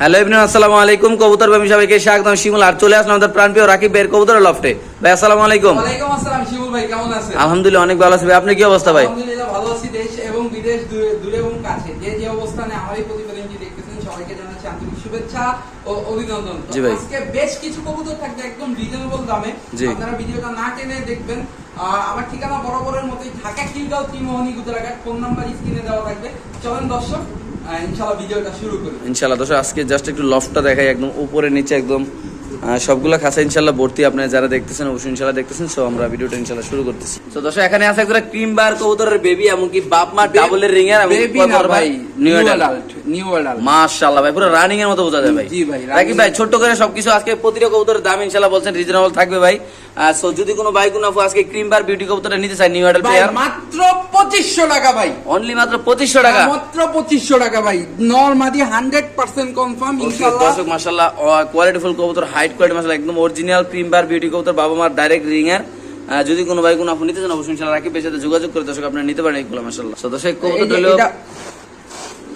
Hello ইবনুল আসসালামু আলাইকুম। কবুতর প্রেমী সবাইকে স্বাগতম। শিমুল আর চলে আসলাম আমাদের প্রাণপ্রিয় রাকিব বের কবুতর লফটে। ভাই আসসালামু আলাইকুম। ওয়ালাইকুম আসসালাম শিবুল ভাই কেমন আছেন? আলহামদুলিল্লাহ অনেক ভালো আছি ভাই। আপনি কি অবস্থা ভাই? আলহামদুলিল্লাহ ভালো আছি দেশ এবং বিদেশ দূরে দূরে এবং কাছে। যে যে অবস্থানে আমার এই প্রতিবেদনটি দেখতেছেন সবাইকে জানাচ্ছি আন্তরিক শুভেচ্ছা ও অভিনন্দন। ভাই। আজকে বেশ কিছু কবুতর থাকবে একদম রিজনেবল দামে। আপনারা ভিডিওটা না টেনে দেখবেন। আমার ঠিকানা বরাবরের মতোই ঢাকা খিলগাঁও গুজরাঘাট ফোন নাম্বার স্ক্রিনে দেওয়া থাকবে। চলেন দর্শক ইনশাআল্লাহ ভিডিওটা শুরু করি। ইনশাআল্লাহ দর্শক, আজকে জাস্ট একটু লফটটা দেখাই, একদম উপরে, নিচে একদম সবগুলো খাঁচা ইনশাল্লাহ ভর্তি আপনারা যারা দেখতেছেন অবশ্যই ইনশাল্লাহ দেখতেছেন। সো আমরা ভিডিওটা ইনশাল্লাহ শুরু করতেছি। তো দর্শক এখানে আছে একটা ক্রিম বার কবুতরের বেবি এমনকি বাপ মা ডাবলের রিং এর বেবি না ভাই? নিউ অ্যাডাল্ট নিউ অ্যাডাল্ট মাশাআল্লাহ ভাই পুরো রানিং এর মতো বোঝা যায় ভাই। জি ভাই, রাকিব ভাই ছোট্ট করে সবকিছু আজকে প্রতিটা কবুতরের দাম ইনশাআল্লাহ বলছেন রিজনেবল থাকবে ভাই। সো যদি কোনো ভাই কোনো আপু আজকে ক্রিম বার বিউটি কবুতরটা নিতে চায় নিউ অ্যাডাল্ট প্লেয়ার মাত্র পঁচিশশো টাকা ভাই। অনলি মাত্র পঁচিশশো টাকা? মাত্র পঁচিশশো টাকা ভাই। নর্মাদি হান্ড্রেড পার্সেন্ট কনফার্ম ইনশাল্লাহ দর্শক মাশাআল্লাহ কোয়ালিটি ফুল কবুতর হাইট কোয়ালিটি মাশাআল্লাহ একদম অরিজিনাল ক্রিম বার বিউটি কবুতর বাবা মার ডাইরেক্ট রিং এর। যদি কোনো ভাই কোনো আপু নিতে চান অবশ্যই ইনশাআল্লাহ রাকিবের সাথে যোগাযোগ করে দর্শক আপনারা নিতে পারেন এগুলো মাশাআল্লাহ। সো দর্শক কবুতর হলো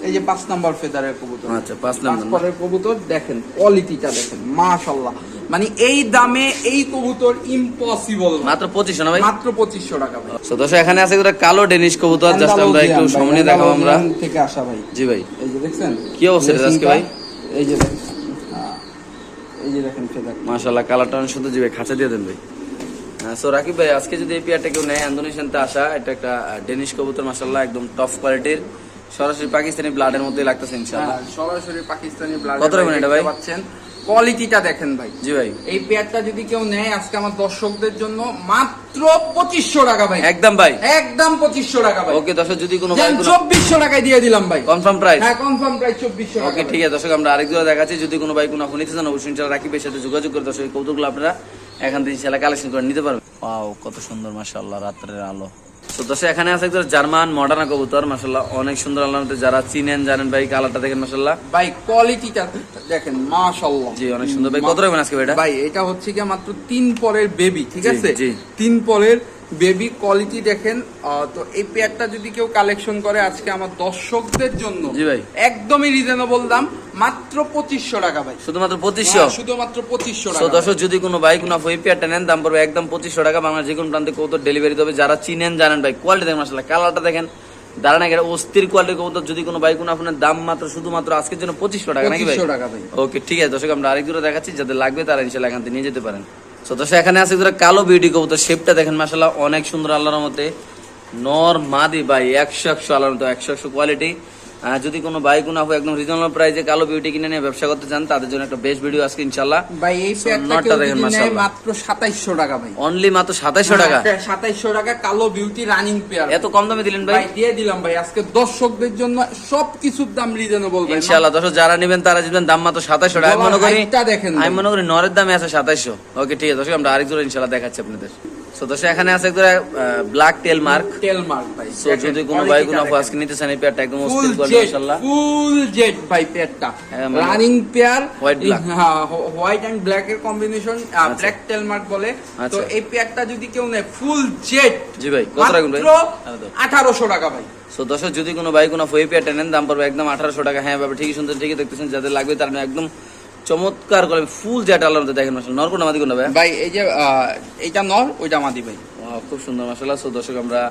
এই যে পাঁচ নাম্বার ফেদারের কবুতর। আচ্ছা, পাঁচ নাম্বার। কবুতর দেখেন কোয়ালিটিটা দেখেন মাশাল্লাহ মানে এই দামে এই কবুতর ইম্পসিবল মাত্র পঁচিশশো না ভাই? মাত্র পঁচিশশো টাকা ভাই। সো দর্শক এখানে আছে একটা কালো ডেনিশ কবুতর জাস্ট আমরা একটু সামনে দেখাবো আমরা। থেকে আসা ভাই। জি ভাই। এই যে দেখছেন? কি অবস্থা আজকে ভাই? এই যে দেখেন এই যে দেখেন ফেদার মাশাআল্লাহ কালারটা অনেক সুন্দর জি খাঁচা দিয়ে দেন ভাই। সো রাকিব ভাই আজকে যদি এই পেয়ারটা কেউ নেয় ইন্দোনেশিয়ানতে আসা এটা একটা ডেনিশ কবুতর মাশাআল্লাহ একদম টপ কোয়ালিটির সরাসরি পাকিস্তানি ব্লাডের মধ্যে লাগতেছে ইনশাআল্লাহ। হ্যাঁ, সরাসরি পাকিস্তানি ব্লাড কত রাখবেন এটা ভাই? পাচ্ছেন। কোয়ালিটিটা দেখেন ভাই। জি ভাই। এই পেয়ারটা যদি কেউ নেয় আজকে আমার দর্শকদের জন্য মাত্র পঁচিশশো টাকা ভাই। একদম ভাই। একদম পঁচিশশো টাকা ভাই। ওকে দর্শক যদি কোনো ভাই চব্বিশশো টাকায় দিয়ে দিলাম ভাই। কনফার্ম প্রাইস হ্যাঁ কনফার্ম প্রাইস চব্বিশশো টাকা ওকে ঠিক আছে দর্শক আমরা আরেক জোড়া দেখাচ্ছি। যদি কোনো ভাই কোনো নিতে চান অবশ্যই ইনশাআল্লাহ রাকিবের সাথে যোগাযোগ করে দর্শক এই কৌতুকগুলো আপনারা এখান থেকে ইনশাআল্লাহ কালেকশন করে নিতে পারবেন। ওয়াও কত সুন্দর মাশাআল্লাহ রাত্রের আলো। তো দর্শক এখানে আছে একজন জার্মান মডার্ন কবুতর মাসাল্লাহ অনেক সুন্দর আল্লাহ যারা চিনেন জানেন ভাই কালারটা দেখেন মাসাল্লাহ ভাই কোয়ালিটিটা দেখেন মাশাআল্লাহ। জি অনেক সুন্দর। ভাই কত রাখবেন আজকে ভাই এটা? ভাই এটা হচ্ছে কি মাত্র তিন পরের বেবি ঠিক আছে। তিন পরের বেবি কোয়ালিটি দেখেন তো এই পেয়ারটা যদি কেউ কালেকশন করে আজকে আমার দর্শকদের জন্য জি ভাই। একদমই রিজনেবল দাম মাত্র পঁচিশশো টাকা ভাই। শুধুমাত্র পঁচিশশো? হ্যাঁ, শুধুমাত্র পঁচিশশো তো টাকা দর্শক যদি কোনো ভাই কোনো এই পেয়ারটা নেন দাম পড়বে একদম পঁচিশশো টাকা। বাংলা যে কোনো প্রান্তে কত ডেলিভারি দেবে। যারা চিনেন জানেন ভাই কোয়ালিটি দেখেন মাসাল্লাহ কালারটা দেখেন দাঁড়ান একটা অস্থির কোয়ালিটির কবুতর। যদি কোনো ভাই কোনো আপনার দাম মাত্র শুধুমাত্র আজকের জন্য পঁচিশশো টাকা নাকি ভাই? পঁচিশশো টাকা ভাই। ওকে ঠিক আছে দর্শক আমরা আরেক দূরে দেখাচ্ছি। যাদের লাগবে তারা ইনশাল্লাহ এখান থেকে নিয়ে যেতে পারেন। তো দর্শক এখানে আছে কালো বিউটি কবুতর শেপটা দেখেন মাসাল্লাহ অনেক সুন্দর আল্লাহর মতে নর মাদি ভাই একশো একশো আল্লাহর মতো একশো একশো কোয়ালিটি যদি কোনো ভাই কোনো আপু একদম রিজনেবল প্রাইসে কালো বিউটি কিনে নিয়ে ব্যবসা করতে চান তাদের জন্য একটা বেস্ট ভিডিও আজকে ইনশাল্লাহ ভাই এই কেউ দেখেন মাশাআল্লাহ। মাত্র সাতাইশশো টাকা ভাই। অনলি মাত্র সাতাইশশো টাকা? সাতাইশশো টাকা কালো বিউটি রানিং পেয়ার এত কম দামে দিলেন ভাই? ভাই দিয়ে দিলাম ভাই আজকে দর্শকদের জন্য সবকিছুর দাম রিজনেবল ভাই। ইনশাআল্লাহ দর্শক যারা নেবেন তারা দিবেন দাম মাত্র সাতাইশশো টাকা। আমি মনে করি আমি মনে করি নরের দামে আছে সাতাইশশো। ওকে ঠিক আছে দর্শক আমরা আরেক জোড়া ইনশাল্লাহ দেখাচ্ছি আপনাদের। তো দর্শক এখানে আছে একটা black tail mark tail mark ভাই। সো যদি কোনো ভাই কোনো আজকে নিতে চান এই পেয়ারটা একদম অস্থির মাশাআল্লাহ। ফুল ভাই পেয়ারটা হ্যাঁ, running pair white black। White and black এর কম্বিনেশন ব্ল্যাক টেল মার্ক বলে। তো আচ্ছা। এই পেয়ারটা যদি কেউ নেয় ফুল জেড জি ভাই কত ভাই? আঠারোশো টাকা ভাই। সো দর্শক যদি কোনো ভাই কোনো ফুয়ে পেয়ারটা নেন দাম পড়বে একদম আঠারোশো টাকা। হ্যাঁ বাবা ঠিকই সুন্দর ঠিকই দেখতেছেন যাদের লাগবে তারা একদম চমৎকার করে ফুল জেট আল্লাহর মধ্যে দেখেন মাসাল নরকোনা মাদি কোনটা ভাই? ভাই এই যে এইটা নর ওইটা মাদি ভাই। খুব সুন্দর মাসাল্লাহ সো দর্শক আমরা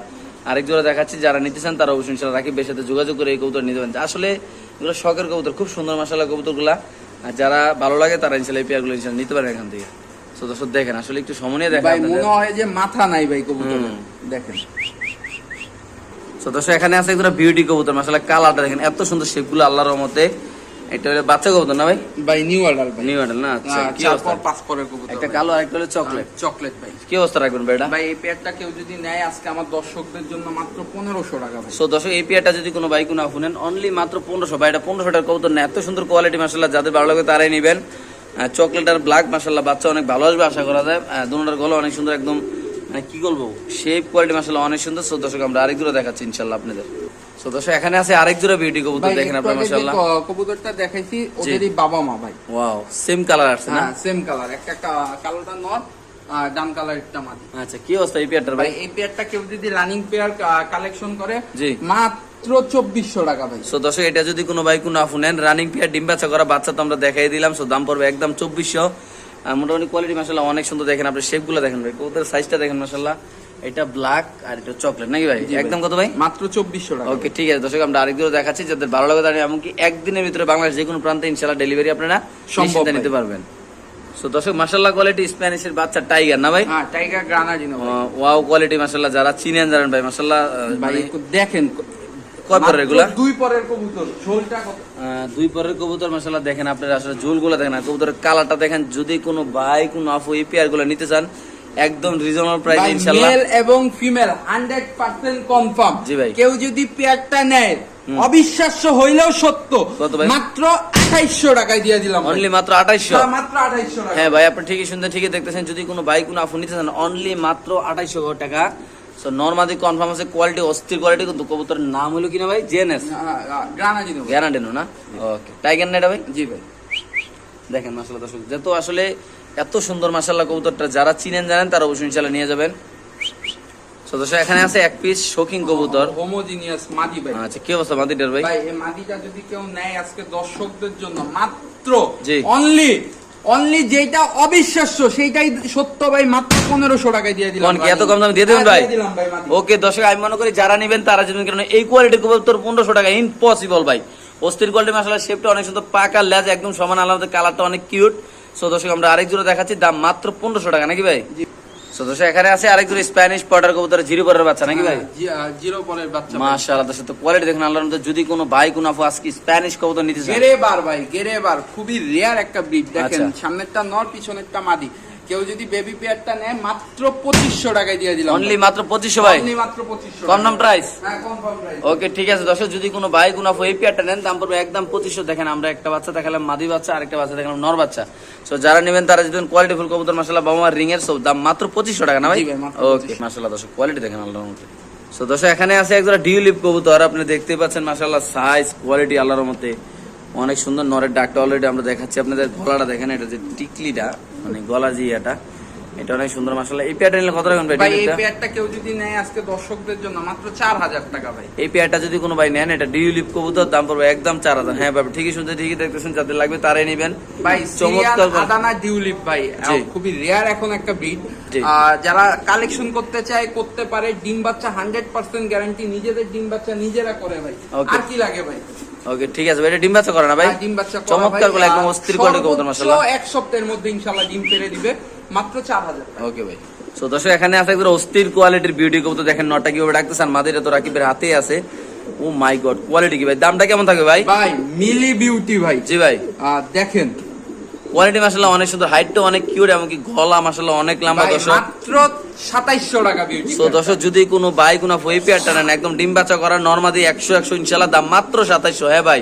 আরেক জোড়া দেখাচ্ছি যারা নিতে চান তারা অবশ্যই ইনশাল্লাহ রাকিবের সাথে যোগাযোগ করে এই কবুতর নিতে পারেন। আসলে এগুলো শখের কবুতর খুব সুন্দর মাসাল্লাহ কবুতরগুলা। আর যারা ভালো লাগে তারা ইনশাল্লাহ এই পেয়ারগুলো ইনশাল্লাহ নিতে পারেন এখান থেকে। সো দর্শক দেখেন আসলে একটু সময় নিয়ে দেখেন ভাই মনে হয় যে মাথা নাই ভাই কবুতর দেখেন। তো দর্শক এখানে আছে একটা বিউটি কবুতর মাসাল্লাহ কালারটা দেখেন এত সুন্দর শেপগুলো আল্লাহর রহমতে এটা হলো বাচ্চা কবুতর না ভাই? ভাই নিউ ভাই। নিউ না? আচ্ছা কি অবস্থা? পাঁচ পরের কবুতর একটা কালো আর একটা হলো চকলেট চকলেট ভাই। কি অবস্থা রাখবেন ভাই এটা? ভাই এই পেয়ারটা কেউ যদি নেয় আজকে আমার দর্শকদের জন্য মাত্র পনেরোশো টাকা ভাই। সো দর্শক এই পেয়ারটা যদি কোনো বাইক না শুনেন অনলি মাত্র পনেরোশো। বা এটা পনেরোশো টাকার কবুতর না এত সুন্দর কোয়ালিটি মাসাল্লাহ যাদের ভালো লাগবে তারাই নেবেন। চকলেট আর ব্ল্যাক মাসাল্লাহ বাচ্চা অনেক ভালো আসবে আশা করা যায়। দুটার গলা অনেক সুন্দর একদম মানে কি বলব শেপ কোয়ালিটি মাসাল্লাহ অনেক সুন্দর। সো দর্শক আমরা আরেক জোড়া দেখাচ্ছি ইনশাল্লাহ আপনাদের। সো দর্শক এখানে আছে আরেক জোড়া বিউটি কবুতর ভাই দেখেন একটু আপনার আগে যে মাসাল্লাহ ক- কবুতরটা দেখাইছি ওদেরই বাবা মা ভাই। ওয়াও সেম কালার আসছে না? হ্যাঁ সেম কালার একটা কালোটা নর ডান কালার মাদি। আচ্ছা কি অবস্থা এই পেয়ারটার ভাই? ভাই এই পেয়ারটা কেউ যদি রানিং পেয়ার কালেকশন করে মাত্র মাত্র চব্বিশশো টাকা ভাই। সো দর্শক এটা যদি কোনো ভাই কোনো আফু নেন রানিং পেয়ার ডিম বাচ্চা করা বাচ্চা তো আমরা দেখাই দিলাম। সো দাম পড়বে একদম চব্বিশশো। মোটামুটি কোয়ালিটি মাসাল্লাহ অনেক সুন্দর দেখেন আপনি শেপগুলো দেখেন ভাই। সাইজটা দেখেন মাসাল্লাহ এটা ব্ল্যাক আর এটা চকলেট নাকি ভাই? একদম কত ভাই? মাত্র চব্বিশশো টাকা। ওকে ঠিক আছে দর্শক আমরা আরেকদিনও দেখাচ্ছি যাদের ভালো লাগে তারা এমনকি একদিনের ভিতরে বাংলাদেশ যে কোনো প্রান্তে ইনশাল্লাহ ডেলিভারি আপনারা সম্ভব নিতে পারবেন। সো দর্শক মাসাল্লাহ কোয়ালিটি স্প্যানিশের বাচ্চা টাইগার না ভাই? হ্যাঁ টাইগার গ্রানাডিনো ওয়াও কোয়ালিটি মাসাল্লাহ যারা চিনেন জানেন ভাই মানে দেখেন। কয় পরের এগুলা? দুই পরের কবুতর ঝোলটা দুই পরের কবুতর মাসাল্লাহ দেখেন আপনারা আসলে ঝোলগুলো দেখেন কবুতরের কালারটা দেখেন যদি কোনো ভাই কোনো আফু এই গুলো নিতে চান একদম রিজনেবল প্রাইস ইনশাল্লাহ মেল এবং ফিমেল হান্ড্রেড পার্সেন্ট কনফার্ম জি ভাই। কেউ যদি পেয়ারটা নেয় অবিশ্বাস্য হইলেও সত্য। মাত্র আঠাইশশো টাকায় দিয়ে দিলাম অনলি মাত্র আঠাইশশো? হ্যাঁ, মাত্র আঠাইশশো হ্যাঁ ভাই আপনি ঠিকই শুনতে ঠিকই দেখতেছেন। যদি কোনো বাইক কোনো আফু নিতে চান অনলি মাত্র আঠাইশো টাকা। সো নর্মালি কনফার্ম আছে কোয়ালিটি অস্থির কোয়ালিটি কিন্তু কবুতরের নাম হলো কিনা ভাই? জেএনএস গ্রানাডিনো ভাই। না? ওকে টাইগার নেটা ভাই? জি ভাই। দেখেন মাসাল্লাহ দর্শক যেহেতু আসলে এত সুন্দর মাসাল্লাহ কবুতরটা যারা চিনেন জানেন তারা অবশ্যই ইনশাল্লাহ নিয়ে যাবেন। এখানে আছে এক পিস শৌখিন কবুতর। হোমোজিনিয়াস মাদি ভাই। আচ্ছা কি অবস্থা মাদিটার ভাই? ভাই এই মাদিটা যদি কেউ নেয় আজকে দর্শকদের জন্য মাত্র অনলি অনলি যেটা অবিশ্বাস্য সেইটাই সত্য ভাই মাত্র পনেরোশো টাকায় দিয়ে দিলাম। এত কম দামে দিয়ে দেবেন হ্যাঁ, ভাই। ওকে দর্শক আমি মনে করি যারা নেবেন তারা কারণ এই কোয়ালিটির কবুতর পনেরোশো টাকা ইম্পসিবল ভাই। অস্থির কোয়ালিটি মাসালা শেপটা অনেক সুন্দর পাকা লেজ একদম সমান আলাদা কালারটা অনেক কিউট সো দর্শক আমরা আরেক জোড়া দেখাচ্ছি দাম মাত্র পনেরোশো টাকা নাকি ভাই? সো দর্শক এখানে আছে আরেক জোড়া স্প্যানিশ পটার কবুতর জিরো পরের বাচ্চা নাকি ভাই? হ্যাঁ, জি- আহ, জিরো পরের বাচ্চা মাশাআল্লাহ দর্শক তো কোয়ালিটি দেখুন আল্লাহর মধ্যে যদি কোনো ভাই কোনো আপু আজকে স্প্যানিশ কবুতর নিতে চান গেরেবার ভাই গেরেবার খুবই রেয়ার একটা ব্রিড দেখেন আচ্ছা। সামনেরটা নর পিছনেরটা মাদি। কেউ যদি বেবি পেয়ারটা নেয় মাত্র পঁচিশশো টাকায় দিয়ে দিলাম। অনলি মাত্র পঁচিশশো ভাই? Only মাত্র কম দাম প্রাইস হ্যাঁ ওকে ঠিক আছে দর্শক যদি কোনো ভাই কোনো এই পেয়ারটা নেন দাম পড়বে একদম পঁচিশশো। দেখেন আমরা একটা বাচ্চা দেখালাম মাদি বাচ্চা আরেকটা বাচ্চা দেখালাম নর বাচ্চা। সো যারা নেবেন তারা যদি কোয়ালিটি ফুল কবুতর মাসাল্লাহ বাবা রিং এর সব দাম মাত্র পঁচিশশো টাকা না ভাই? ওকে মাসাল্লাহ দর্শক কোয়ালিটি দেখেন আল্লাহর মধ্যে সো দর্শক এখানে আছে একজোড়া ডিউলিপ কবুতর আপনি দেখতে পাচ্ছেন মাসাল্লাহ সাইজ কোয়ালিটি আল্লাহর মধ্যে অনেক সুন্দর নরের ডাকটা অলরেডি আমরা দেখাচ্ছি। আপনাদের গলাটা দেখেন এটা যে টিকলিটা মানে গলা যে এটা এটা অনেক সুন্দর এই পেয়ারটা নিলে কত রাখবেন ভাই ভাই এই পেয়ারটা কেউ যদি নেয় আজকে দর্শকদের জন্য মাত্র চার হাজার টাকা ভাই। এই পেয়ারটা যদি কোনো ভাই নেন এটা ডিউলিপ কবুতর দাম পড়বে একদম চার হাজার। হ্যাঁ বাবা ঠিকই শুনতে ঠিকই দেখতেছেন যাদের লাগবে তারাই নেবেন। ভাই চমৎকার আদানা ডিউলিপ ভাই খুবই রেয়ার এখন একটা ব্রিড যারা কালেকশন করতে চায় করতে পারে ডিম বাচ্চা হান্ড্রেড পার্সেন্ট গ্যারান্টি নিজেদের ডিম বাচ্চা নিজেরা করে ভাই. আর কি লাগে ভাই? ওকে ঠিক আছে ভাই এটা ডিম বাচ্চা করে না ভাই? ডিম বাচ্চা চমৎকারগুলো একদম অস্থির কোয়ালিটি কবুতর মাশাআল্লাহ। এক সপ্তাহের মধ্যে ইনশাল্লাহ ডিম পেরে দিবে। মাত্র চার হাজার ওকে ভাই সো দর্শক এখানে আছে একদম অস্থির কোয়ালিটির বিউটি কবুতর। দেখেন নটা কীভাবে ডাকতেছেন মাদিরা তো রাকিবের হাতেই আছে। ও মাই গড কোয়ালিটি কি ভাই? দামটা কেমন থাকবে ভাই? ভাই মিলি বিউটি ভাই। জি ভাই। দেখেন। কোয়ালিটি মাসাল্লাহ অনেক সুন্দর হাইটটা অনেক কিউট এমনকি গলা মাসাল্লাহ অনেক লম্বা দর্শক। মাত্র সাতাইশশো টাকা বিউটি সো দর্শক যদি কোনো বাই কোনো ফই পেয়ারটা নেন একদম ডিম বাচ্চা করা নর্মাদি একশো একশো ইনশাল্লাহ দাম মাত্র সাতাইশশো। হ্যাঁ ভাই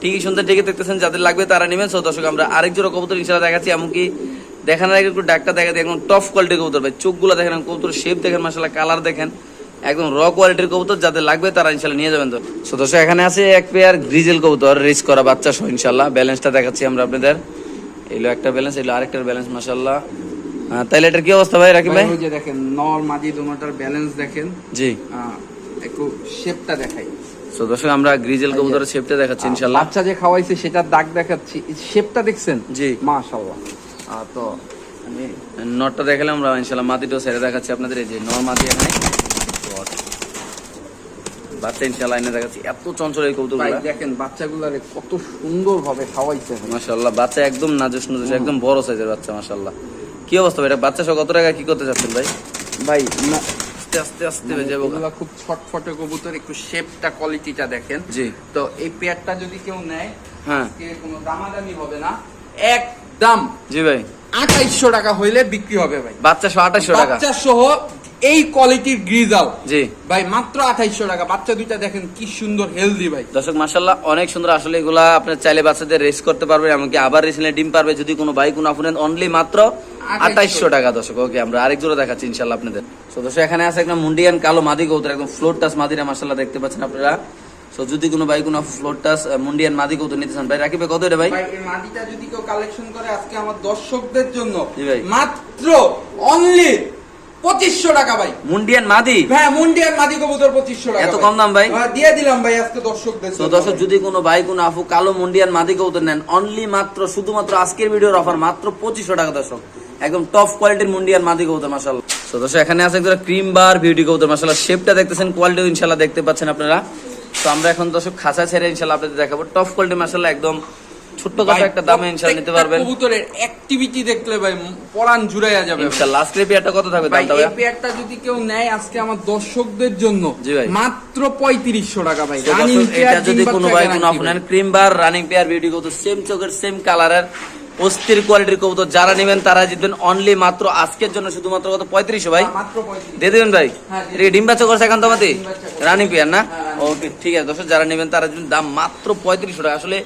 ঠিকই শুনতে ঠিকই দেখতেছেন যাদের লাগবে তারা নেবেন। সো দর্শক আমরা আরেক জোড়া কবুতর ইনশাল্লাহ দেখাচ্ছি এমনকি দেখানোর আগে একটু ডাক্তার দেখাতে একদম টপ কোয়ালিটির কবুতর ভাই। চোখগুলো দেখেন কবুতর শেপ দেখেন মাসাল্লাহ কালার দেখেন একদম র কোয়ালিটির কবুতর যাদের লাগবে তারা ইনশাল্লাহ নিয়ে যাবেন তো। সো দর্শক এখানে আছে এক পেয়ার গ্রিজেল কবুতর রিচ করা বাচ্চা সহ ইনশাল্লাহ ব্যালেন্সটা দেখাচ্ছি আমরা আপনাদের। এলো একটা ব্যালেন্স এলো আরেকটার ব্যালেন্স মাসাল্লাহ তাইলে এটার কি অবস্থা ভাই রাকিব ভাই? যে দেখেন নর মাদি দুটোটার ব্যালেন্স দেখেন। জি। একটু শেপটা দেখাই। সো দর্শক আমরা গ্রিজেল কবুতরের শেপটা দেখাচ্ছি ইনশাল্লাহ বাচ্চা যে খাওয়াইছে সেটার দাগ দেখাচ্ছি। শেপটা দেখছেন? জি। মাশাআল্লাহ। তো আমি নটটা দেখালাম আমরা ইনশাল্লাহ মাটিটাও ছেড়ে দেখাচ্ছি আপনাদের এই যে নর মাটি এখানে. বাচ্চা ইনশাল্লাহ এনে দেখাচ্ছি এত চঞ্চল এই ভাই কবুতরগুলো দেখেন বাচ্চাগুলারে কত সুন্দর ভাবে খাওয়াইছে। মাশাল্লাহ বাচ্চা একদম নাজুস নাজুস একদম বড় সাইজের বাচ্চা মাশাল্লাহ কি অবস্থা ভাই এটা বাচ্চা সহ কত টাকা কি করতে চাচ্ছেন ভাই? ভাই আস্তে আস্তে আস্তে হয়ে যাব এগুলা খুব ছটফটে কবুতর একটু শেপটা কোয়ালিটিটা দেখেন। জি। তো এই পেয়ারটা যদি কেউ নেয় হ্যাঁ। আজকে কোনো দামাদামি হবে না। একদম জি ভাই। আঠাইশশো টাকা হইলে বিক্রি হবে ভাই। বাচ্চা সহ আঠাশশো টাকা। বাচ্চা সহ এই কোয়ালিটির গ্রিজাল জি। ভাই মাত্র আঠাইশশো টাকা। বাচ্চা দুইটা দেখেন কি সুন্দর হেলদি ভাই। দর্শক মাসাল্লাহ অনেক সুন্দর। আসলে এগুলা আপনার চাইলে বাচ্চাদের রেস করতে পারবে এমনকি আবার রেসলে ডিম পারবে। যদি কোনো বাইক কোনো আপুনেন অনলি মাত্র আঠাইশশো। টাকা দর্শক। ওকে আমরা আরেক জোড়া দেখাচ্ছি ইনশাল্লাহ আপনাদের। তো দর্শক এখানে আছে একদম মুন্ডিয়ান কালো মাদি কৌতর একদম ফ্লোর টাস মাদিরা মাসাল্লাহ দেখতে পাচ্ছেন আপনারা। তো যদি কোনো বাইক কোনো ফ্লোর টাস মুন্ডিয়ান মাদি কৌতর নিতে চান ভাই রাখিবে কত এটা ভাই? ভাই এই মাটিটা যদি কেউ কালেকশন করে আজকে আমার দর্শকদের জন্য ভাই। মাত্র অনলি পঁচিশশো টাকা ভাই। মুন্ডিয়ান মাদি? হ্যাঁ মুন্ডিয়ান মাদি কবুতর পঁচিশশো টাকা এত কম দাম ভাই? দিয়ে দিলাম ভাই আজকে দর্শকদের তো দর্শক যদি কোনো ভাই কোনো আফু কালো মুন্ডিয়ান মাদি কবুতর নেন অনলি মাত্র শুধুমাত্র আজকের ভিডিওর অফার মাত্র পঁচিশশো টাকা দর্শক। একদম টপ কোয়ালিটির মুন্ডিয়ান মাদি কবুতর মাসাল্লাহ তো দর্শক এখানে আছে একদম ক্রিম বার বিউটি কবুতর মাসাল্লাহ শেপটা দেখতেছেন কোয়ালিটি ইনশাল্লাহ দেখতে পাচ্ছেন আপনারা। তো আমরা এখন দর্শক খাঁচা ছেড়ে ইনশাল্লাহ আপনাদের দেখাবো। টপ কোয়ালিটি মাসাল্লাহ একদম ছোট্ট খাটো একটা দামে নিতে পারবেন। কবুতরের অ্যাক্টিভিটি দেখলে ভাই পরান জুড়াইয়া যাবে। ভাই। ইনশাল্লাহ আজকের পেয়ারটা কত থাকবে ভাই এই পেয়ারটা যদি কেউ নেয় আজকে আমার দর্শকদের জন্য। মাত্র পঁয়ত্রিশশো টাকা ভাই। রানিং পেয়ার যদি কোনো ভাই কোনো আপনার cream bar running pair beauty কবুতর সেম চোখের সেম কালারের অস্থির কোয়ালিটির কবুতর যারা নেবেন তারা জিতবেন অনলি মাত্র আজকের জন্য শুধুমাত্র কত? পঁয়ত্রিশশো ভাই? দিয়ে দেবেন ভাই? হ্যাঁ, ডিম বাচ্চা করছে এখন তোমাতে রানি পেয়ার না? হ্যাঁ, ওকে ঠিক আছে দর্শক যারা নেবেন তারা জিতবেন। দাম মাত্র পঁয়ত্রিশশো টাকা। আসলে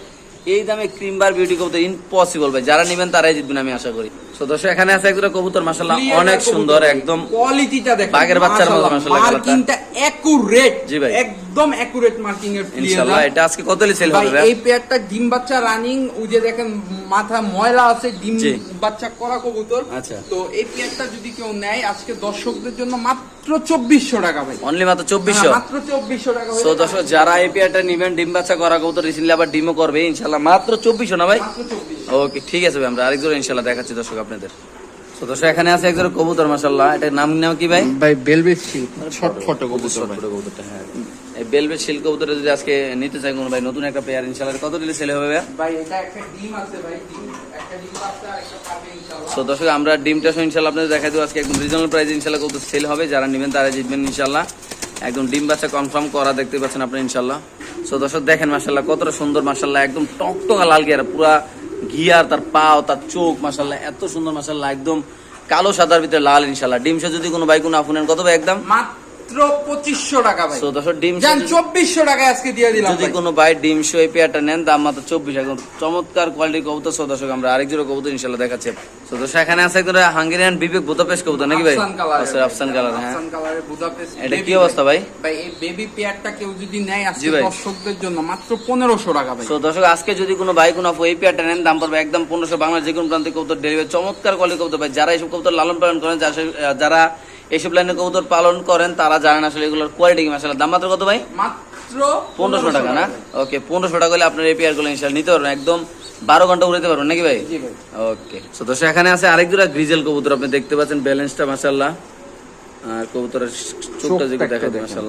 এই দামে ক্রিমবার বিউটি কবুতর ইম্পসিবল ভাই। যারা নেবেন তারাই জিতবেন আমি আশা করি। তো এখানে আছে একদম কবুতর মাসাল্লাহ অনেক সুন্দর একদম কোয়ালিটিটা দেখেন বাঘের বাচ্চার মতো মাশাআল্লাহ মার্কিংটা একুরেট জি ভাই। একদম একুরেট মার্কিং এর ইনশাল্লাহ এটা আজকে কত সেল ভাই এই পেয়ারটা ডিম বাচ্চা রানিং ওই দেখেন মাথা ময়লা আছে ডিম বাচ্চা করা কবুতর। আচ্ছা। তো এই পেয়ারটা যদি কেউ নেয় আজকে দর্শকদের জন্য মাত্র চব্বিশশো টাকা ভাই। অনলি মাত্র চব্বিশশো? হ্যাঁ, মাত্র চব্বিশশো টাকা সো দর্শক যারা এই পেয়ারটা নিবেন ডিম বাচ্চা করা কবুতর রিসেন্টলি আবার ডিমও করবে ইনশাল্লাহ মাত্র চব্বিশশো না ভাই? মাত্র ওকে ঠিক আছে ভাই আমরা আরেকজন ইনশাল্লাহ দেখাচ্ছি দর্শক আপনাদের। তো দর্শক এখানে আছে একজন কবুতর মাসাল্লাহ এটার নাম নাম কি ভাই? ভাই ছট ফটো কবুতর ছোট ভাই। ছোট কবুতরটা, হ্যাঁ। এই বেলভেট শিল কবুতর যদি আজকে নিতে চাই কোনো ভাই নতুন একটা পেয়ার ইনশাল্লাহ কত দিলে সেল হবে ভাই? এটা একটা ডিম আছে ভাই ডিম একটা ডিম বাচ্চা একটা পাবে ইনশাআল্লাহ। তো দর্শক আমরা ডিমটা সহ ইনশাল্লাহ আপনাদের দেখা দেবো। আজকে একদম রিজনাল প্রাইস ইনশাল্লাহ কত সেল হবে। যারা নেবেন তারা জিতবেন ইনশাল্লাহ একদম ডিম বাচ্চা কনফার্ম করা দেখতে পাচ্ছেন আপনি ইনশাল্লাহ সো দর্শক দেখেন মাসাল্লাহ কতটা সুন্দর মাসাল্লাহ একদম টকটকা লাল গিয়ার পুরা ঘিয়ার তার পাও, তার চোখ মাসাল্লাহ এত সুন্দর মাসাল্লাহ একদম কালো সাদার ভিতরে লাল ইনশাল্লাহ ডিমসা যদি কোনো ভাই কোনো আফুনেন কত একদম? মাত্র পঁচিশশো টাকা ভাই। ডিম যদি- চব্বিশশো টাকা আজকে দিয়ে দিলাম যদি কোনো ভাই ডিম শো এই পেয়ারটা নেন দাম মাত্র চব্বিশ একদম চমৎকার কোয়ালিটির কবুতর আমরা আরেক জোড়া কবুতর ইনশাল্লাহ দেখাচ্ছি। এখানে আছে একদম হাঙ্গেরিয়ান বিবেক কবুতর নাকি ভাই? আফসান কালার হ্যাঁ। এটা কি অবস্থা ভাই? ভাই এই বেবি পেয়ারটা কেউ যদি নেয় আজকে দর্শকদের জন্য মাত্র পনেরোশো টাকা ভাই। দর্শক আজকে যদি কোনো ভাই কোনো এই পেয়ারটা নেন দাম পড়বে একদম পনেরোশো। বাংলার যে কোনো প্রান্তে কবুতর ডেলিভারি চমৎকার কোয়ালিটি কবুতর ভাই। যারা এইসব কবুতর লালন পালন করেন যারা এইসব লাইনের কবুতর পালন করেন তারা জানেন আসলে এগুলোর কোয়ালিটি কি মাসাল্লাহ দাম মাত্র কত ভাই? মাত্র পনেরোশো টাকা না? ওকে পনেরোশো টাকা হলে আপনার এই পেয়ারগুলো ইনশাল্লাহ নিতে পারবেন। একদম বারো ঘণ্টা উড়াতে পারবেন নাকি ভাই? ওকে তো দর্শক এখানে আছে আরেক দুটা গ্রিজেল কবুতর আপনি দেখতে পাচ্ছেন ব্যালেন্সটা মাশাআল্লাহ। আর কবুতরের চোখটা যদি দেখা দেয় দেখেন।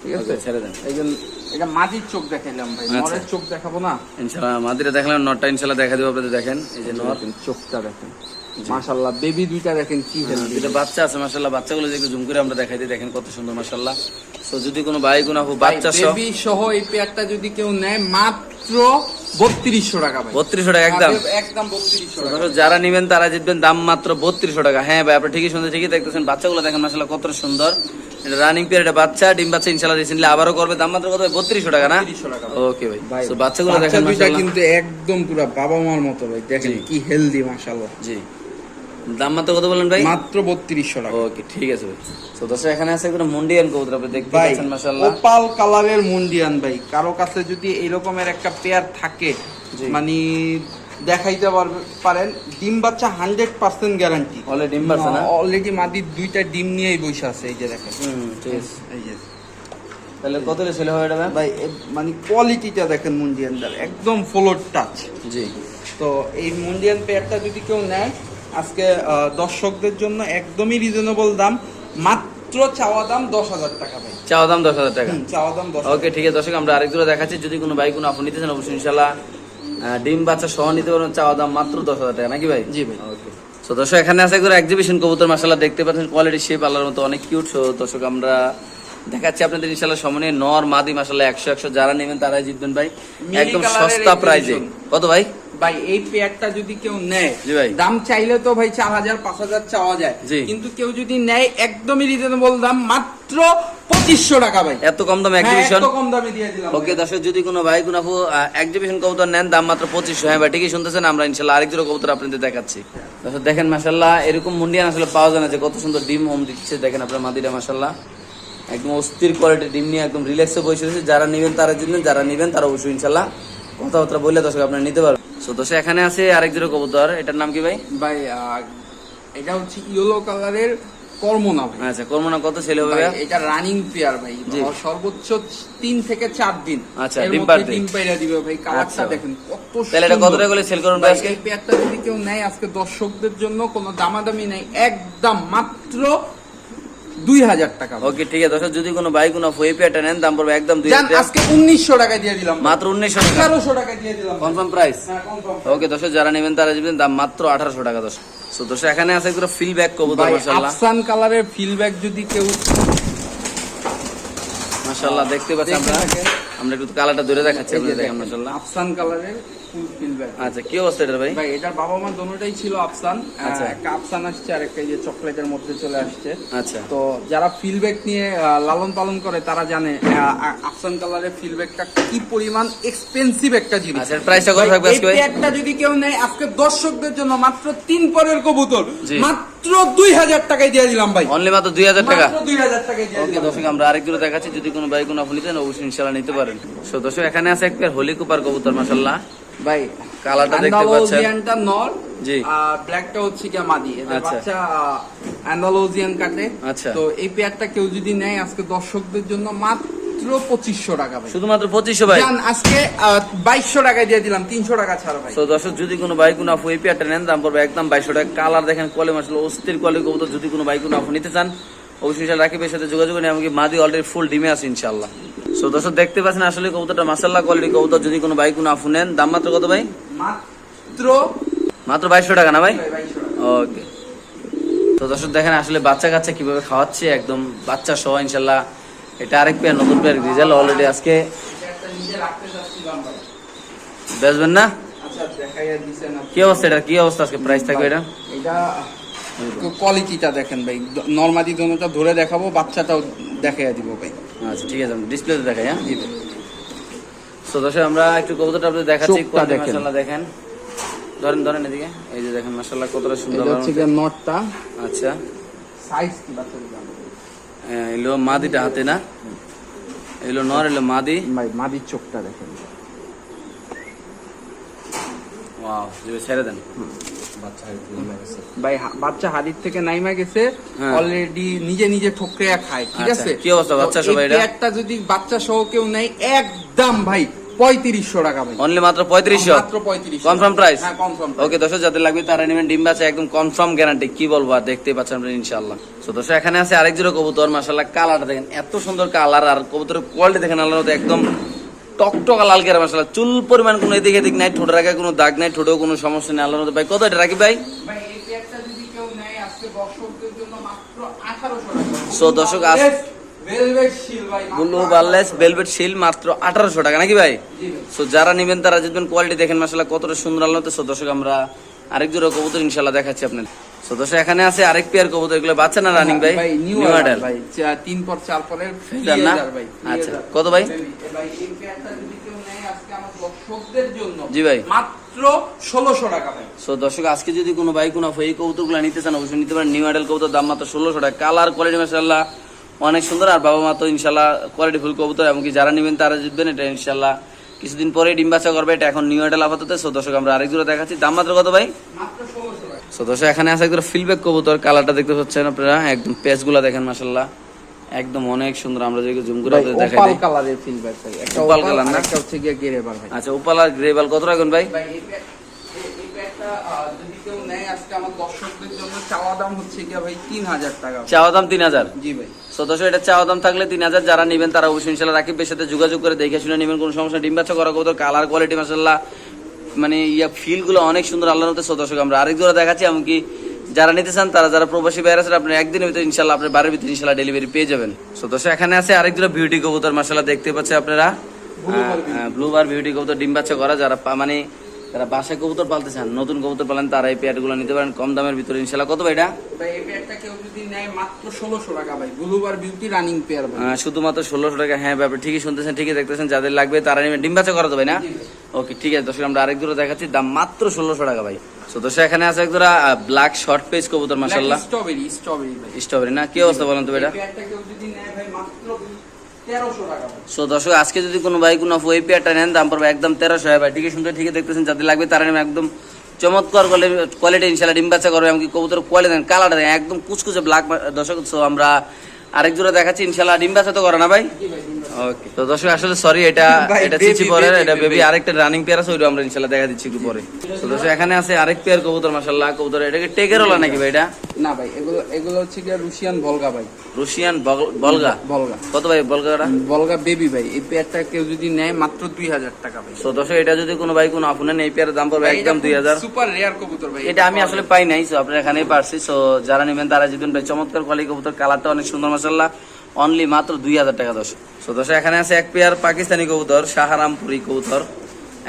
ঠিক আছে। ছেড়ে দেন। এটা মাটির চোখ দেখাইলাম ভাই আচ্ছা। নরের চোখ দেখাবো না? ইনশাআল্লাহ মাদিরা দেখলাম নটটা ইনশাআল্লাহ দেখা দেবো আপনাদের দেখেন। এই যে নট। চোখটা দেখেন। বেবি দুইটা দেখেন কি দুটো বাচ্চা আছে মাশাআল্লাহ বাচ্চাগুলো যে জুম করে আমরা দেখাই দিই দেখেন কত সুন্দর মাশাআল্লাহ। সো যদি কোনো ভাই বাচ্চা সহ বেবি সহ এই পেয়ারটা যদি কেউ নেয় মাত্র বত্রিশশো টাকা ভাই। বত্রিশশো টাকা একদম। একদম বত্রিশশো টাকা। যারা নিবেন তারা জিতবেন দাম মাত্র বত্রিশশো টাকা। হ্যাঁ ভাই আপনি ঠিকই শুনতে ঠিকই দেখতেছেন। বাচ্চাগুলো দেখেন কত সুন্দর। এটা রানিং পিরিয়ড বাচ্চা ডিম বাচ্চা ইনশাল্লাহ রিসেন্টলি আবারও করবে। দাম মাত্র কত বত্রিশশো টাকা না? ওকে ভাই। ভাই। বাচ্চাগুলো বাচ্চা দেখেন মাশাআল্লাহ। কিন্তু একদম পুরো বাবা মার মতো ভাই। দেখেন কি হেলদি মাশাল্লাহ জি। দাম মাত্র কত বলেন ভাই? মাত্র বত্রিশশো টাকা। ওকে ঠিক আছে ভাই। তো দর্শক এখানে আছে একটা মুন্ডিয়ান কবুতর আপনি দেখতে পাচ্ছেন মাশাআল্লাহ? ওপাল কালারের মুন্ডিয়ান ভাই। কারও কাছে যদি এরকমের একটা পেয়ার থাকে মানে দেখাইতে পারেন ডিম বাচ্চা হান্ড্রেড পার্সেন্ট গ্যারান্টি Already ডিম বাচ্চা না? অলরেডি দুইটা ডিম নিয়েই বসে আছে এই যে দেখেন। এই যে। তাহলে কত ছেলে হবে এটা ভাই? ভাই মানে কোয়ালিটিটা দেখেন মুন্ডিয়ানটার একদম ফ্লোর টাচ জি। তো এই মুন্ডিয়ান পেয়ারটা যদি কেউ নেয় আজকে দর্শকদের জন্য একদমই রিজনেবল দাম। মাত্র চাওয়া দাম দশ হাজার টাকা ভাই। চাওয়া দাম দশ হাজার টাকা? চাওয়া দাম দশ ওকে ঠিক আছে দর্শক আমরা আরেক দুটো দেখাচ্ছি। যদি কোনো ভাই কোনো আপনি নিতে চান অবশ্যই ইনশাল্লাহ ডিম বাচ্চা সহ নিতে পারবেন। চাওয়া দাম মাত্র দশ হাজার টাকা নাকি ভাই? জি ভাই। ওকে তো দর্শক এখানে আছে একজন এক্সিবিশন কবুতর মাসাল্লাহ দেখতে পাচ্ছেন কোয়ালিটি শেপ আল্লাহর মতো অনেক কিউট সো দর্শক আমরা দেখাচ্ছি আপনাদের ইনশাল্লাহ সামনে। নর মাদি মাসাল্লাহ একশো একশো যারা নেবেন তারাই জিতবেন ভাই। একদম সস্তা প্রাইজে কত ভাই? ভাই এই পেয়ারটা যদি কেউ নেয় দাম চাইলে তো ভাই চার হাজার পাঁচ হাজার চাওয়া যায়। কিন্তু কেউ যদি নেয় একদমই রিজনেবল দাম মাত্র পঁচিশশো টাকা ভাই। এত কম দামে হ্যাঁ, এক্সিবিশন কম দামে দিয়ে দিলাম ওকে দর্শক যদি কোনো ভাই কোনো আপু এক্সিবিশন কবুতর নেন দাম মাত্র পঁচিশশো। হ্যাঁ ভাই ঠিকই শুনতেছেন আমরা ইনশাল্লাহ আরেক দুটো কবুতর আপনাদের দেখাচ্ছি। দর্শক দেখেন মাসাল্লাহ এরকম মুন্ডিয়ান আসলে পাওয়া যায় না যে কত সুন্দর ডিম হোম দিচ্ছে। দেখেন আপনার মাদিরা মাসাল্লাহ একদম অস্থির কোয়ালিটির ডিম নিয়ে একদম রিল্যাক্সে বসে যারা নেবেন তারা জিতবেন যারা নেবেন তারা অবশ্যই ইনশাল্লাহ কথাবার্তা বললে দর্শক আপনারা নিতে পারবেন। তো দর্শক এখানে আছে আরেক দুটো কবুতর। এটার নাম কি ভাই? ভাই এটা হচ্ছে ইয়েলো কালারের কর্ম না ভাই। আচ্ছা কর্মনা কত ছেলে হবে এটা রানিং পেয়ার ভাই। সর্বোচ্চ তিন থেকে চার দিন। আচ্ছা, ডিম ডিম পাইরা দিবে ভাই। আচ্ছা। কালারটা দেখেন কত তাহলে এটা কত টাকা করে সেল করুন ভাই আজকে? পেয়ারটা যদি কেউ নেয় আজকে দর্শকদের জন্য কোনো দামাদামি নাই। একদম মাত্র দুই হাজার টাকা। ওকে ঠিক আছে দর্শক যদি কোনো বাইক কোনো ফুয়ে পেয়ারটা নেন দাম পড়বে একদম দুই জান হাজার টাকা। আজকে উনিশশো টাকা দিয়ে দিলাম। মাত্র উনিশশো এগারোশো টাকা দিয়ে দিলাম। কনফার্ম প্রাইস হ্যাঁ, ওকে দর্শক যারা নেবেন তারা নেবেন দাম মাত্র আঠারোশো টাকা দর্শক। দর্শক এখানে আছে পুরো ফিল ব্যাক মাশাল্লাহ আফসান কালারের ফিলব্যাক যদি কেউ মাশাল্লাহ দেখতে পাচ্ছি আমরা। আমরা একটু কালারটা ধরে দেখাচ্ছি দেখেন দেখেন, মাশাল্লাহ আফসান কালারের ফুল ফিলব্যাক আচ্ছা কি অবস্থা এটা ভাই? ভাই এটার বাবা মা দোনোটাই ছিল আফসান। আচ্ছা। একটা আফসান আসছে আর একটা যে চকলেটের মধ্যে চলে আসছে। আচ্ছা। তো যারা ফিলব্যাক নিয়ে লালন পালন করে তারা জানে আফসান কালারের ফিলব্যাকটা কি পরিমাণ এক্সপেন্সিভ একটা জিনিস। আচ্ছা, এর price টা কত থাকবে আজকে ভাই? একটা যদি কেউ নেয় আজকে দর্শকদের জন্য মাত্র তিন পরের কবুতর। জি। মাত্র দুই হাজার টাকায় দিয়ে দিলাম ভাই। অনলি মাত্র দুই হাজার টাকা? মাত্র দুই হাজার টাকায় দিয়ে ওকে দর্শক আমরা আরেকগুলো দেখাচ্ছি। যদি কোনো বাইক কোনো আপনি নিতেন অবশ্যই ইনশাল্লাহ নিতে পারেন। সো দর্শক এখানে আছে একটা হোলি কুপার কবুতর মাশাল্লাহ ভাই কালারটা দেখতে পাচ্ছেন। আন্দালোজিয়ানটা নর জি। আর ব্ল্যাকটা হচ্ছে কি মাদি। এদের আচ্ছা। বাচ্চা কাটে আচ্ছা। তো এই পেয়ারটা কেউ যদি নেয় আজকে দর্শকদের জন্য মাত্র পঁচিশশো টাকা ভাই। শুধুমাত্র পঁচিশশো জান, আজকে বাইশশো টাকায় দিয়ে দিলাম তিনশো টাকা ছাড়া ভাই। তো দর্শক যদি কোনো বাইক কোনো আপু এই পেয়ারটা নেন দাম পড়বে একদম বাইশশো টাকা। কালার দেখেন কোয়ালি মাসলো অস্থির কোয়ালি কবুতর যদি কোনো বাইক কোনো নিতে চান অবশ্যই রাকিবের সাথে যোগাযোগ করে এমনকি মাদি অলরেডি ফুল ডিমে আছে ইনশাল্লাহ সো দর্শক দেখতে পাচ্ছেন আসলে কবুতরটা মাসাল্লাহ কোয়ালিটি কবুতর। যদি কোনো বাইক কোনো আপু নেন দাম মাত্র কত ভাই? মাত্র মাত্র বাইশশো টাকা না ভাই? ওকে তো দর্শক দেখেন আসলে বাচ্চা কাচ্চা কীভাবে খাওয়াচ্ছে একদম বাচ্চা সহ ইনশাল্লাহ এটা আরেক পেয়ার নতুন পেয়ার রেজাল্ট অলরেডি আজকে। বেচবেন না? আচ্ছা। কি। অবস্থা এটা? কি অবস্থা আজকে? প্রাইস থাকবে এটা? এটা কোয়ালিটিটা দেখেন ভাই। নর্মালি দোনোটা ধরে দেখাবো বাচ্চাটাও দেখাইয়া দিব ভাই। আচ্ছা ঠিক আছে ডিসপ্লেতে দেখাই হ্যাঁ? তো দর্শক আমরা একটু কবুতরটা আপনাদের দেখাচ্ছি। মাশাআল্লাহ দেখেন। ধরেন ধরেন এদিকে। এই যে দেখেন মাশাআল্লাহ কতটা সুন্দর এটা হচ্ছে গিয়ে নটটা। আচ্ছা। সাইজ কি? আহ, এলো মাদিটা হাতে না? এলো নর এলো মাদি। মাদির চোখটা দেখেন। ছেড়ে দেন। ভাই বাচ্চা হাড়ির থেকে নাইমা গেছে হ্যাঁ। অলরেডি নিজে নিজে ঠোকরে খায় ঠিক আচ্ছা, আছে? কি অবস্থা বাচ্চা সবাই এই যদি বাচ্চা সহ কেউ নেয় একদম ভাই পঁয়ত্রিশশো টাকা ভাই। অনলি মাত্র পঁয়ত্রিশশো? মাত্র পঁয়ত্রিশ কনফার্ম প্রাইস হ্যাঁ কনফার্ম ওকে দর্শক যাদের লাগবে তারা নেবেন ডিম বাচ্চা একদম কনফার্ম গ্যারান্টি কি বলব আর দেখতেই পাচ্ছেন আপনারা ইনশাআল্লাহ। তো দর্শক এখানে আছে আরেক জোড়া কবুতর মাশাআল্লাহ কালারটা দেখেন এত সুন্দর কালার আর কবুতরের কোয়ালিটি দেখেন আল্লাহর মতো একদম টকটকা লাল কেরা মাশাআল্লাহ চুল পরিমাণ কোনো এদিকে এদিক নাই ঠোঁটের আগে কোনো দাগ নাই ঠোঁটেও কোনো সমস্যা নেই আল্লাহর মতো ভাই কত এটা রাখি ভাই? So, দর্শক, মাত্র ব্লু বার্লেস ভেলভেট শিল মাত্র আঠারোশো টাকা নাকি ভাই? সো যারা নেবেন তারা জিতবেন কোয়ালিটি দেখেন মাসাল্লাহ কতটা সুন্দর আল্লাহ সো দর্শক আমরা আরেক জোড়া কবুতর ইনশাল্লাহ দেখাচ্ছি আপনার দর্শক এখানে আছে আরেক পেয়ার কবুতর এগুলো বাচ্চা না রানিং ভাই? নিউ মডেল ভাই তিন পর চার পরের না? আচ্ছা, কত ভাই? ভাই এই পেয়ারটা যদি কেউ নেয় আজকে আমার দর্শকদের জন্য জি ভাই। মাত্র ষোলোশো টাকা ভাই। সো দর্শক আজকে যদি কোনো ভাই কোনো এই কবুতরগুলো নিতে চান অবশ্যই নিতে পারেন। নিউ মডেল কবুতর দাম মাত্র ষোলোশো টাকা। কালার কোয়ালিটি অনেক সুন্দর। আর বাবা মা তো ইনশাল্লাহ কোয়ালিটি ফুল কবুতর এমনকি যারা নেবেন তারা জিতবেন। এটা ইনশাল্লাহ কিছুদিন পরে ডিম বাচ্চা করবে। এটা এখন নিউ মডেল আপাতত। সো দর্শক আমরা আরেক জোড়া দেখাচ্ছি। দাম মাত্র কত ভাই? মাত্র সো দর্শক এখানে আছে একদম ফিলব্যাক কবুতর কালারটা দেখতে পাচ্ছেন আপনারা একদম পেজগুলা দেখেন মাসাল্লাহ একদম অনেক সুন্দর আমরা যদি জুম করে আপনাদের দেখাই দিই। কালারের ফিলব্যাক ভাই। একটা ওপাল কালার না? একটা হচ্ছে গিয়ে ভাই। আচ্ছা ওপাল আর গ্রেবাল কত রাখবেন ভাই? ভাই এই প্যাক- এই- এই প্যাকটা, যদি কেউ নেয় আজকে আমার দর্শকদের জন্য চাওয়া দাম হচ্ছে গিয়ে ভাই তিন হাজার টাকা। চাওয়া দাম তিন হাজার? জি ভাই। সদস্য এটা চাওয়া দাম থাকলে তিন হাজার যারা নেবেন তারা অবশ্যই ইনশাল্লাহ রাকিবের সাথে যোগাযোগ করে দেখে শুনে নেবেন কোনো সমস্যা ডিম বাচ্চা করা কত কালার কোয়ালিটি মাসাল্লাহ মানে ইয়া ফিলগুলো অনেক সুন্দর আল্লাহর মতো সদস্য। আমরা আরেক জোড়া দেখাচ্ছি এমনকি যারা নিতে চান তারা যারা প্রবাসী বাইরে আছেন আপনি একদিনের ভিতরে ইনশাল্লাহ আপনার বাড়ির ভিতরে ইনশাল্লাহ ডেলিভারি পেয়ে যাবেন। সদস্য এখানে আছে আরেক জোড়া বিউটি কবুতর মাসাল্লাহ দেখতে পাচ্ছে আপনারা। ব্লু বার বিউটি কবুতর ডিম বাচ্চা করা যারা মানে যারা বাসায় কবুতর পালতে চান নতুন কবুতর পালেন তারা এই পেয়ারগুলো নিতে পারেন কম দামের ভিতরে ইনশাল্লাহ। কত ভাই এটা? ভাই এই পেয়ারটা কেউ যদি নেয় মাত্র ষোলোশো টাকা ভাই। ব্লুবার বিউটি রানিং পেয়ার ভাই। শুধুমাত্র ষোলোশো টাকা। হ্যাঁ ব্যাপার ঠিকই শুনতেছেন ঠিকই দেখতেছেন যাদের লাগবে তারা নেবেন। ডিম বাচ্চা করা তো ভাই না? ওকে ঠিক আছে দর্শক আমরা আরেক দূরে দেখাচ্ছি। দাম মাত্র ষোলোশো টাকা ভাই। তো দর্শক এখানে আছে এক জোড়া ব্ল্যাক শর্ট পেজ কবুতর মাসাল্লাহ স্ট্রবেরি স্ট্রবেরি ভাই। স্ট্রবেরি না? কি অবস্থা বলেন তো এটা এই কেউ যদি নেয় ভাই মাত্র তেরোশো টাকা ভাই সো দর্শক আজকে যদি কোনো কোনো ওই পেয়ারটা নেন দাম পড়বে একদম তেরোশো। ভাই ঠিকই শুনতে ঠিকই দেখতেছেন যাদের লাগবে তারা নেবেন একদম চমৎকার কোয়ালিটি ইনশাল্লাহ ডিম বাচ্চা করবে। এমনকি কবুতর কোয়ালিটি দেন কালারটা দেন একদম কুচকুচে ব্ল্যাক দর্শক আমরা আরেক জোড়া দেখাচ্ছি ইনশাল্লাহ ডিম বাচ্চা তো করে না ভাই? ওকে তো দর্শক আসলে সরি এটা এটা চিচি পরে এটা বেবি আরেকটা রানিং পেয়ার আছে ওইটা আমরা ইনশাল্লাহ দেখা দিচ্ছি একটু পরে। তো দর্শক এখানে আছে আরেক পেয়ার কবুতর মাশাল্লাহ কবুতর এটা কি টেকের ওলা নাকি ভাই এটা? না ভাই এগুলো এগুলো হচ্ছে গিয়ে রুশিয়ান বলগা ভাই। রুশিয়ান বলগা? বলগা। কত ভাই বলগাটা? বলগা বেবি ভাই এই পেয়ারটা কেউ যদি নেয় মাত্র দুই হাজার টাকা ভাই। তো দর্শক এটা যদি কোনো ভাই কোনো এই পেয়ারের দাম পড়বে একদম দুই হাজার। সুপার রেয়ার কবুতর ভাই এটা আমি আসলে পাই নাই সো আপনার এখানেই পারছি। সো যারা নেবেন তারা জিতবেন ভাই চমৎকার কোয়ালিটি কবুতর কালারটা অনেক সুন্দর মাসাল্লাহ অনলি মাত্র দুই হাজার টাকা দশ সো দশ এখানে আছে এক পেয়ার পাকিস্তানি কবুতর শাহারামপুরি কবুতর।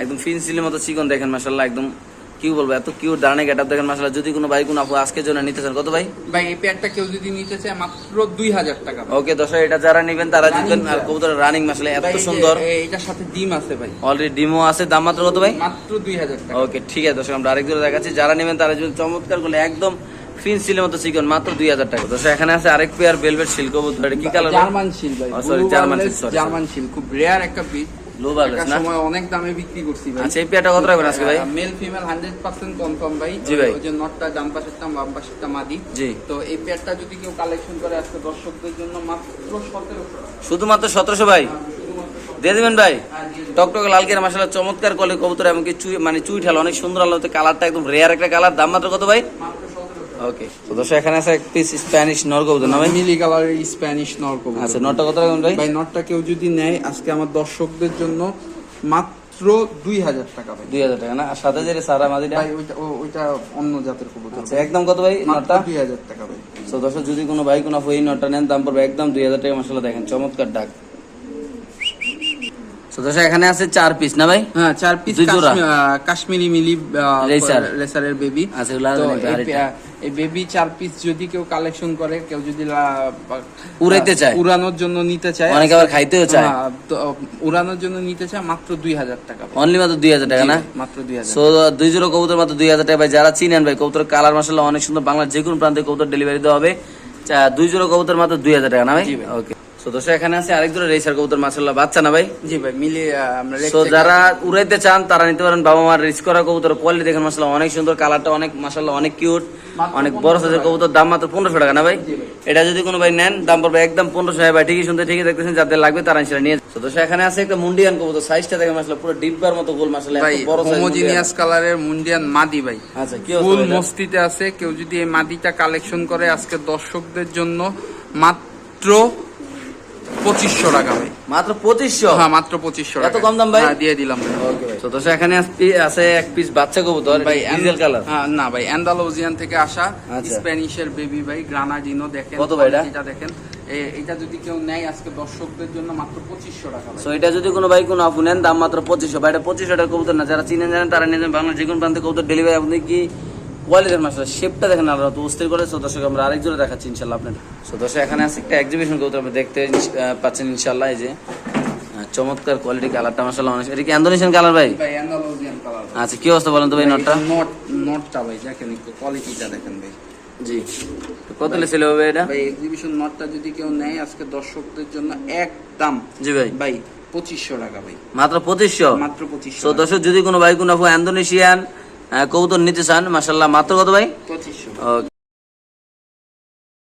একদম ফিনসিলের মতো চিকন দেখেন মাসাল্লাহ একদম কি বলব এত কিউট দাঁড়ানে গেট দেখেন মাসাল্লাহ যদি কোনো ভাই কোনো আপু আজকের জন্য নিতে চান কত ভাই? ভাই এই পেয়ারটা কেউ যদি নিতে চায় মাত্র দুই হাজার টাকা। ওকে দশ এটা যারা নেবেন তারা জিতবেন। আর কবুতর রানিং মাসাল্লাহ এত সুন্দর। এটার সাথে ডিম আছে ভাই। অলরেডি ডিমো আছে দাম মাত্র কত ভাই? মাত্র দুই হাজার টাকা। ওকে ঠিক আছে দর্শক আমরা আরেক দূরে দেখাচ্ছি। যারা নেবেন তারা যদি চমৎকার করলে একদম ফিন সিলের মতো চিকন মাত্র দুই হাজার টাকা। দর্শক এখানে আছে আরেক পেয়ার বেলভেট সিল্ক কবুতর। কি colour German German Wireless seal, sorry, German seal খুব রেয়ার একটা পিস লো বার্লেস না? সময় অনেক দামে বিক্রি করছি ভাই। আচ্ছা এই পেয়ারটা কত রাখবেন আজকে ভাই? Male female hundred percent confirm ভাই। জি ভাই। ওই যে নটটা ডান পাশেরটা বাম পাশেরটা মাদি। জি। তো এই পেয়ারটা যদি কেউ কালেকশন করে আজকে দর্শকদের জন্য মাত্র শুধুমাত্র সতেরোশো ভাই? দিয়ে দিবেন ভাই? টকটকে লাল কেরা মাসালা চমৎকার কলে কবুতর এমনকি চুই মানে চুই ঠাল অনেক সুন্দর আলোতে কালারটা একদম রেয়ার একটা কালার। দাম মাত্র কত ভাই? ওকে তো দর্শক এখানে আছে এক পিস স্প্যানিশ নর না ভাই মিলি কালারের স্প্যানিশ নর আচ্ছা নটটা কত রাখবেন ভাই? ভাই নটটা কেউ যদি নেয় আজকে আমার দর্শকদের জন্য মাত্র দুই হাজার টাকা ভাই। দুই হাজার টাকা না? আর সাথে যে সারা মাদিটা? ভাই ওইটা ওইটা অন্য জাতের কবুতর। আচ্ছা একদম কত ভাই নটটা? দুই হাজার টাকা ভাই। তো দর্শক যদি কোনো ভাই কোনো নটটা নেন দাম পড়বে একদম দুই হাজার টাকা। মশলা দেখেন চমৎকার ডাক। তো দর্শক এখানে আছে চার পিস না ভাই? হ্যাঁ চার পিস কাশ্মীরি মিলি রেসার। রেসারের বেবি আচ্ছা, এই বেবি চার পিস যদি কেউ কালেকশন করে কেউ যদি উড়াইতে চায়। উড়ানোর জন্য নিতে চায়। অনেকে আবার খাইতেও চায়। হ্যাঁ, তো, উড়ানোর জন্য নিতে চায় মাত্র দুই হাজার টাকা অনলি মাত্র দুই হাজার টাকা না? মাত্র দুই হাজার সো দুই জোড়া কবুতর মাত্র দুই হাজার টাকা। ভাই যারা চিনেন ভাই কবুতর কালার মাসাল্লাহ অনেক সুন্দর। বাংলার যে কোনো প্রান্তে কবুতর ডেলিভারি দেওয়া হবে। দুই জোড়া কবুতর মাত্র দুই হাজার টাকা না ভাই। ওকে দর্শক এখানে আছে আরেক জোড়া রেসার কবুতর মাসাল্লাহ বাচ্চা না ভাই? জি ভাই মিলে আমরা রেট যারা উড়াইতে চান তারা নিতে পারেন বাবা মার রিস্ক করা কবুতর। কোয়ালিটি দেখেন অনেক সুন্দর কালারটা অনেক অনেক কিউট অনেক বড় সাইজের কবুতর দাম মাত্র পনেরোশো টাকা না ভাই? এটা যদি কোনো ভাই নেন দাম পড়বে একদম পনেরোশো ভাই ঠিকই শুনতে ঠিকই দেখতেছেন যাদের লাগবে তারা সেটা নিয়ে তো দর্শক এখানে আছে একটা মুন্ডিয়ান কবুতর সাইজটা দেখেন মাসাল্লাহ পুরো ডিব্বার মতো গোল বড় হোমোজিনিয়াস কালারের মুন্ডিয়ান মাদি ভাই। আচ্ছা কি ফুল মস্তিতে আছে কেউ যদি এই মাদিটা কালেকশন করে আজকে দর্শকদের জন্য মাত্র পঁচিশশো টাকা ভাই। মাত্র পঁচিশশো? হ্যাঁ মাত্র পঁচিশশো এত কম দাম ভাই? হ্যাঁ, দিয়ে দিলাম ভাই। তো এখানে আছে এক পিস বাচ্চা কবুতর ভাই ডিজেল কালার হ্যাঁ, না ভাই অ্যান্ডালোজিয়ান থেকে আসা আচ্ছা। স্প্যানিশের বেবি ভাই গ্রানাডিনো দেখেন কত ভাই এটা? দেখেন। এটা যদি কেউ নেয় আজকে দর্শকদের জন্য মাত্র পঁচিশশো টাকা সো এটা যদি কোনো ভাই কোনো আপু নেন দাম মাত্র পঁচিশশো। ভাই এটা পঁচিশশো টাকা কবুতর না। যারা চিনেন জানেন তারা নিয়ে বাংলা যে কোনো প্রান্তে কবুতর ডেলিভারি আপনি কি কোয়ালিটির মাসলা শেপটা দেখেন আলাদা তো অস্থির করে। সো দর্শক আমরা আরেক জোরে দেখাচ্ছি ইনশাল্লাহ আপনাদের। সো দর্শক এখানে আছে একটা এক্সিবিশন কবুতর আপনি দেখতে পাচ্ছেন ইনশাল্লাহ এই যে চমৎকার কোয়ালিটি কালারটা মাসাল্লাহ অনেক এটা কি ইন্দোনেশিয়ান কালার ভাই? ভাই অ্যান্ডালোজিয়ান কালার আচ্ছা কি অবস্থা বলেন তো ভাই নটটা নট নটটা ভাই দেখেন একটু কোয়ালিটিটা দেখেন ভাই। জি। কত লেছিল হবে এটা? ভাই এক্সিবিশন নটটা যদি কেউ নেয় আজকে দর্শকদের জন্য একদম জি ভাই। ভাই পঁচিশশো টাকা ভাই। মাত্র পঁচিশশো? মাত্র পঁচিশশো দর্শক যদি কোনো ভাই কোনো ইন্দোনেশিয়ান কবুতর নিতে চান মাসাল্লাহ মাত্র কত ভাই?